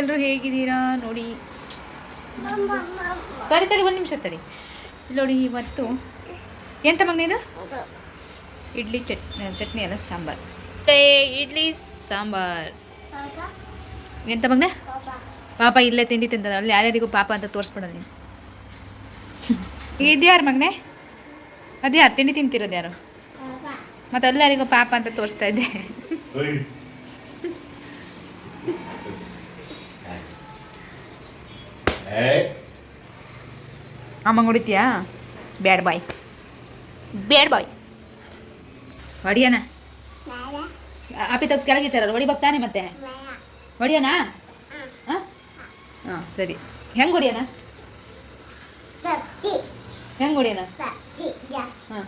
ಎಲ್ಲರೂ ಹೇಗಿದ್ದೀರಾ? ನೋಡಿ. ತಡಿ ತಡಿ ಒಂದು ನಿಮಿಷ ತಡಿ. ಇಲ್ಲಿ ನೋಡಿ ಇವತ್ತು ಎಂತ ಮಗನ ಇದು? ಇಡ್ಲಿ ಚಟ್ ಚಟ್ನಿ ಅಲ್ಲ ಸಾಂಬಾರ್. ಏ ಇಡ್ಲಿ ಸಾಂಬಾರ್. ಎಂತ ಮಗನ? ಪಾಪ. ಇಲ್ಲೇ ತಿಂಡಿ ತಿಂತದ ಅಲ್ಲಿ ಯಾರ್ಯಾರಿಗೂ ಪಾಪ ಅಂತ ತೋರಿಸ್ಬಿಡಲ್ಲ ನೀನು. ಇದ್ಯಾರು ಮಗ್ನೆ? ಅದ್ಯಾರು? ತಿಂಡಿ ತಿಂತಿರೋದು ಯಾರು? ಮತ್ತೆ ಎಲ್ಲರಿಗೂ ಪಾಪ ಅಂತ ತೋರಿಸ್ತಾ ಇದ್ದೆ. ಅಮ್ಮಂಗೆ ಹೊಡಿತೀಯಾ ಬ್ಯಾಡ್ ಬಾಯ್. ಬ್ಯಾಡ್ ಬಾಯ್. ಹೊಡಿಯೋಣ ಅಪ್ಪಿ ತಗ ಕೆಳಗಿಟ್ಟಾರಲ್ಲ ಹೊಡಿಬೇಕು ತಾನೆ ಮತ್ತೆ. ಹೊಡಿಯೋಣ ಹಾಂ? ಹಾಂ, ಸರಿ. ಹೆಂಗೆ ಹೊಡಿಯೋಣ ಹೆಂಗೆ ಹೊಡಿಯೋಣ ಹಾಂ.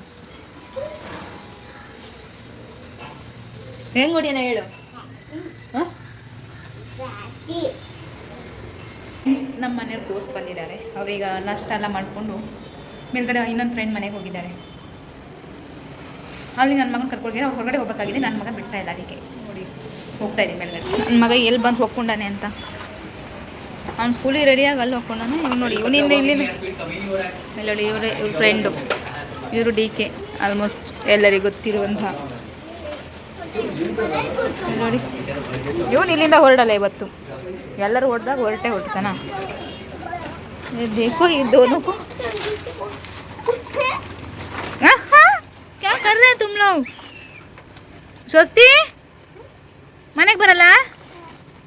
ಹೆಂಗೆ ಹೊಡಿಯೋಣ ಹೇಳು? ಹಾಂ? ನಮ್ಮ ಮನೆಯವ್ರ ದೋಸ್ತ್ ಬಂದಿದ್ದಾರೆ. ಅವ್ರೀಗ ನಷ್ಟ ಎಲ್ಲ ಮಾಡಿಕೊಂಡು ಮೇಲ್ಗಡೆ ಇನ್ನೊಂದು ಫ್ರೆಂಡ್ ಮನೆಗೆ ಹೋಗಿದ್ದಾರೆ. ಅಲ್ಲಿ ನನ್ನ ಮಗನ ಕರ್ಕೊಂಡಿದ್ದೆ ಅವ್ರು ಹೊರಗಡೆ ಹೋಗ್ಬೇಕಾಗಿದೆ. ನನ್ನ ಮಗ ಬಿಡ್ತಾ ಇಲ್ಲ ಅದಕ್ಕೆ. ನೋಡಿ, ಹೋಗ್ತಾ ಇದ್ದೀನಿ ಮೇಲ್ಗಡೆ. ನನ್ನ ಮಗ ಎಲ್ಲಿ ಬಂದು ಹೋಗ್ಕೊಂಡಾನೆ ಅಂತ. ಅವ್ನು ಸ್ಕೂಲಿಗೆ ರೆಡಿಯಾಗಿ ಅಲ್ಲಿ ಹೋಗ್ಕೊಂಡಾನೆ ಇವ್ನು ನೋಡಿ, ಇವನಿಂದ ಇಲ್ಲಿ ನೋಡಿ ಇವರು ಇವ್ರ ಫ್ರೆಂಡು ಇವರು ಡಿ ಕೆ ಆಲ್ಮೋಸ್ಟ್ ಎಲ್ಲರಿಗೂ ಗೊತ್ತಿರುವಂತಹ ನೋಡಿ. ಇವನು ಇಲ್ಲಿಂದ ಹೊರಡಲ್ಲ ಇವತ್ತು. ಎಲ್ಲರೂ ಹೊಡೆದಾಗ ಹೊರಟೆ ಹೊರಡ್ತಾನ ये देखो ये दोनों को आहा, क्या कर रहे हैं तुम लोग ಸ್ವಸ್ತಿ ಮನೆಗೆ ಬರಲ್ಲ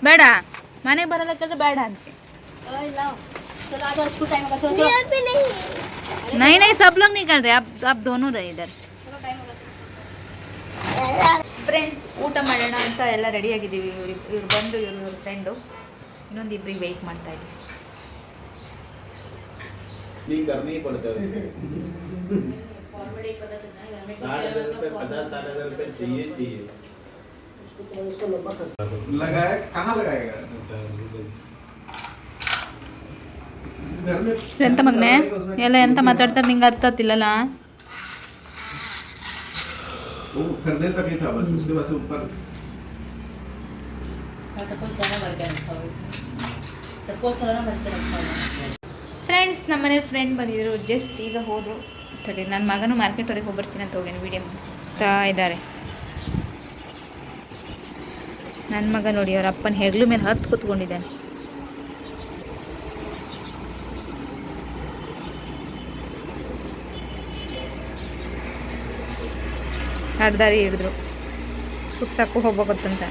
ಬೇಡ ಮನೆಗೆ ಬರಲ್ಲ ಅಂತಂದ್ರೆ ಬೇಡ ಅಂತ नहीं नहीं सब लोग निकल रहे आप आप दोनों रहे इधर ಫ್ರೆಂಡ್ಸ್ ಊಟ ಮಾಡೋಣ ಅಂತ ಎಲ್ಲ ರೆಡಿ ಆಗಿದ್ದೀವಿ ಇವ್ರು ಇವ್ರು ಬಂದು ಇವ್ರು ಇವ್ರ ಫ್ರೆಂಡು ಇನ್ನೊಂದು ಇಬ್ರಿಗೆ ವೆಯ್ಟ್ ಮಾಡ್ತಾ ಇದ್ದೀವಿ नहीं करनी ही पड़ता है उसको साठ हजार रुपये पचास साठ हजार रुपये चाहिए चाहिए लगाया कहाँ लगाएगा अच्छा घर में ಎಂತ ಮಗನೆ ಎಲ್ಲ ಎಂತ ಮಾತಾಡ್ತಾರೆ ನಿಂಗೆ ಅರ್ಥ ಆಗ್ತಿಲ್ಲಲ್ಲ वो खरीदने तक ही था बस उसके बाद से ऊपर ಫ್ರೆಂಡ್ಸ್ ನಮ್ಮ ಫ್ರೆಂಡ್ ಬಂದಿದ್ರು. ಜಸ್ಟ್ ಈಗ ಹೋದರು. ತಡಿ ನನ್ನ ಮಗನು ಮಾರ್ಕೆಟ್ವರೆಗೆ ಹೋಗ್ಬರ್ತೀನಿ ಅಂತ ಹೋಗೇನು ವೀಡಿಯೋ ಮಾಡ್ತಾ ಇದ್ದಾರೆ. ನನ್ನ ಮಗ ನೋಡಿ, ಅವ್ರ ಅಪ್ಪನ ಹೆಗ್ಲು ಮೇಲೆ ಹತ್ತು ಕೂತ್ಕೊಂಡಿದ್ದಾನೆ. ಅರ್ಧಾರಿ ಹಿಡಿದ್ರು. ಸುತ್ತಕ್ಕೂ ಹೋಗ್ಬೇಕಂತ.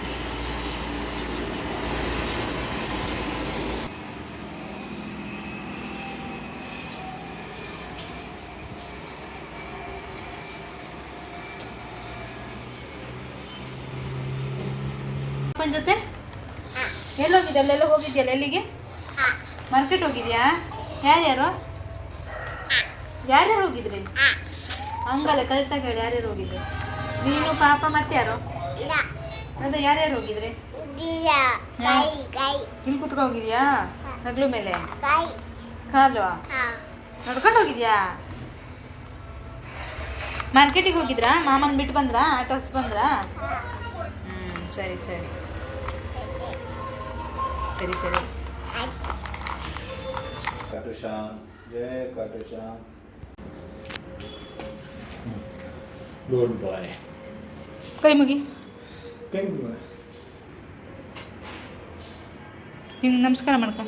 ಅಪ್ಪನ ಜೊತೆ? ಎಲ್ಲೋಗಿದೆ ಅಲ್ಲೆಲ್ಲ ಹೋಗಿದ್ಯಲ್ಲ ಎಲ್ಲಿಗೆ? ಮಾರ್ಕೆಟ್ ಹೋಗಿದ್ಯಾ? ಯಾರ್ಯಾರು? ಯಾರ್ಯಾರು ಹೋಗಿದ್ರಿ? ಹಂಗಲ್ಲ ಕರೆಕ್ಟಾಗಿ ಹೇಳಿ ಯಾರ್ಯಾರು ಹೋಗಿದ್ರಿ? ನೀನು ಪಾಪ ಮತ್ತೆ ಯಾರು? ಅದೇ ಯಾರ್ಯಾರು ಹೋಗಿದ್ರಿ? ಇಲ್ಲಿ ಕೂತ್ಕೊ ಹೋಗಿದ್ಯಾ? ಹಗ್ಲು ಮೇಲೆ? ಕಾಲು? ನಡ್ಕೊಂಡು ಹೋಗಿದ್ಯಾ? ಮಾರ್ಕೆಟಿಗೆ ಹೋಗಿದ್ರಾ? ಮಾಮನ್ ಬಿಟ್ಟು ಬಂದ್ರಾ? ಆಟೋಸ್ ಬಂದ್ರಾ? ಹ್ಮ್ ಸರಿ ಸರಿ. ಸರಿ ಸರಿ. ಗುಡ್ ಬಾಯ್ ಕೈ ಮುಗಿ. ಕೈ ಮುಗಿ ಹಿಂಗೆ ನಮಸ್ಕಾರ ಮಾಡ್ಕ.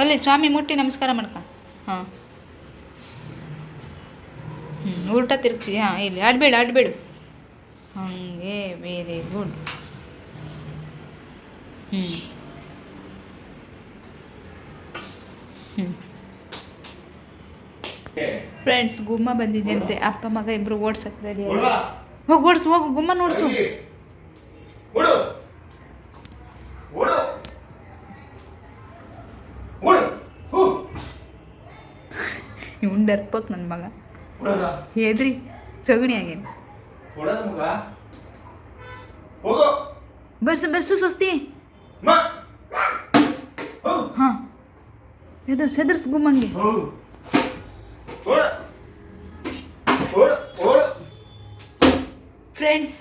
ಅಲ್ಲಿ ಸ್ವಾಮಿ ಮುಟ್ಟಿ ನಮಸ್ಕಾರ ಮಾಡ್ಕ. ಹಾಂ. ಹ್ಞೂ ಊಟ ತಿರುಗ್ತೀವಿ ಹಾಂ ಇಲ್ಲಿ. ಆಡಬೇಡ ಆಡಬೇಡು. ಹಾಗೆ ವೆರಿ ಗುಡ್ ಹ್ಞೂ ಫ್ರೆಂಡ್ಸ್ ಗುಮ್ಮ ಬಂದಿದೆ ಅಂತೆ ಅಪ್ಪ ಮಗ ಇಬ್ರು ಓಡ್ಸಕ್ಕೆ ರೆಡಿ ಹೋಗಿ ಓಡಿಸು ಹೋಗು ಗುಮ್ಮ ನೋಡ್ಸು. ಇವ್ನು ಡರ್ಪಕ್ ನನ್ನ ಮಗ. ಹೇದ್ರಿ ಸಗಣಿ ಆಗೇನು ಬಸ್ಸು ಬಸ್ಸು ಹೋಗೋ. ಬರ್ಸು ಬರ್ಸು ಸ್ವಸ್ತಿ ಮ ಹೋ ಹಾಂ ಎದುರ್ಸ್ ಎದುರ್ಸ್ ಗುಮ್ಮಂಗೆ ಫ್ರೆಂಡ್ಸ್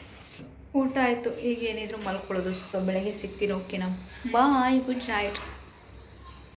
ಊಟ ಆಯಿತು. ಈಗ ಏನಿದ್ರು ಮಲ್ಕೊಳ್ಳೋದು. ಸೊ ಬೆಳಗ್ಗೆ ಸಿಗ್ತೀನಿ. ಓಕೆ ನಾವು. Bye good night